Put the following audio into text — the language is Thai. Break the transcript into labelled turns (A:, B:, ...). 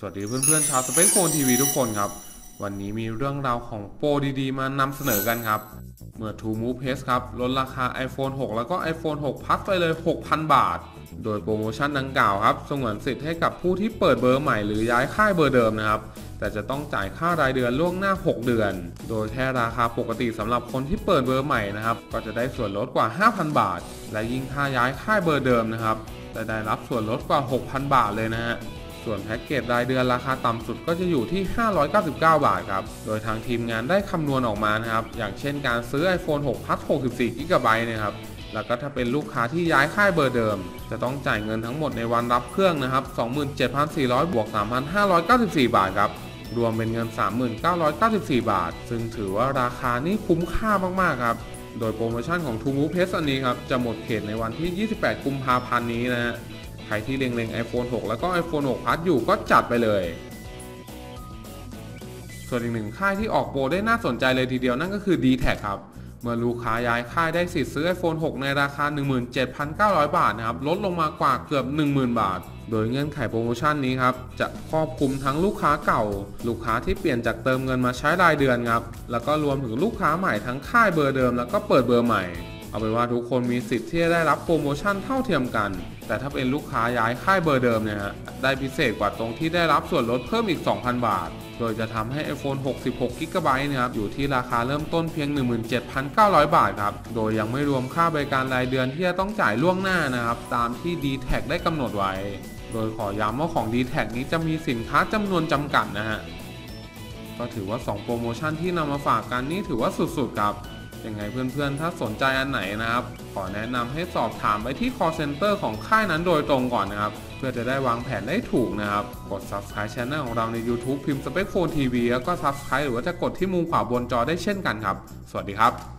A: สวัสดีเพื่อนๆชาวสเปคโฟนทีวีทุกคนครับ วันนี้มีเรื่องราวของโปรดีๆ มานำเสนอกันครับ เมื่อ True Move Pace ครับ ลดราคา iPhone 6 แล้วก็ iPhone 6 Plus ไปเลย 6,000 บาท โดยโปรโมชั่นดังกล่าวครับสงวนสิทธิ์ให้กับผู้ที่เปิดเบอร์ใหม่หรือย้ายค่ายเบอร์เดิมนะครับ แต่จะต้องจ่ายค่ารายเดือนล่วงหน้า 6 เดือน โดยแค่ราคาปกติสำหรับคนที่เปิดเบอร์ใหม่นะครับ ก็จะได้ส่วนลดกว่า 5,000 บาท และยิ่งถ้าย้ายค่ายเบอร์เดิมนะครับจะได้รับส่วนลดกว่า 6,000 บาทเลยนะฮะ ส่วนแพ็กเกจรายเดือนราคาต่ำสุดก็จะอยู่ที่ 599 บาทครับ โดยทางทีมงานได้คำนวณออกมานะครับ อย่างเช่นการซื้อ iPhone 6 Plus 64 GB นะครับ แล้วก็ถ้าเป็นลูกค้าที่ย้ายค่ายเบอร์เดิม จะต้องจ่ายเงินทั้งหมดในวันรับเครื่องนะครับ 27,400 บวก 3,594 บาทครับ รวมเป็นเงิน 3994 บาท ซึ่งถือว่าราคานี่คุ้มค่ามากๆครับโดยโปรโมชั่นของ True Move Pace อันนี้ครับ จะหมดเขตในวันที่ 28 กุมภาพันธ์นี้นะฮะ ใครที่เล็งๆ iPhone 6 แล้วก็ iPhone 6 Plus อยู่ก็จัดไปเลย ส่วนอีกหนึ่งค่ายที่ออกโปรได้น่าสนใจเลยทีเดียวนั่นก็คือ d t แทครับ เมื่อลูกค้าย้ายค่ายได้สิทธิ์ซื้อ iPhone 6 ในราคา 17,900 บาทนะครับ ลดลงมากว่าเกือบ 10,000 บาท โดยเงื่อนไขโปรโมชั่นนี้ครับ จะครอบคลุมทั้งลูกค้าเก่า ลูกค้าที่เปลี่ยนจากเติมเงินมาใช้รายเดือนครับ แล้วก็รวมถึงลูกค้าใหม่ทั้งค่ายเบอร์เดิม แล้วก็เปิดเบอร์ใหม่ เอาเป็นว่าทุกคนมีสิทธิ์ที่จะได้รับโปรโมชั่นเท่าเทียมกัน แต่ถ้าเป็นลูกค้าย้ายค่ายเบอร์เดิมเนี่ยฮะ ได้พิเศษกว่าตรงที่ได้รับส่วนลดเพิ่มอีก 2,000 บาท โดยจะทำให้ iPhone 66 g b นะครับ อยู่ที่ราคาเริ่มต้นเพียง 17,900 บาทครับ โดยยังไม่รวมค่าบริการรายเดือนที่จะต้องจ่ายล่วงหน้านะครับ ตามที่ d t แทได้กำหนดไว้ โดยขอย้ำว่าของ d t แทนี้จะมีสินค้าจำนวนจำกัดนะฮะ ก็ถือว่า 2 โปรโมชั่นที่นำมาฝากกันนี่ถือว่าสุดๆครับ ยังไงเพื่อนๆ ถ้าสนใจอันไหนนะครับ ขอแนะนำให้สอบถามไปที่ call center ของค่ายนั้นโดยตรงก่อนนะครับ เพื่อจะได้วางแผนได้ถูกนะครับ กด subscribe channel ของเราใน YouTube พิมพ์ Spec Phone TV แล้วก็ subscribe หรือว่าจะกดที่มุมขวาบนจอได้เช่นกันครับ สวัสดีครับ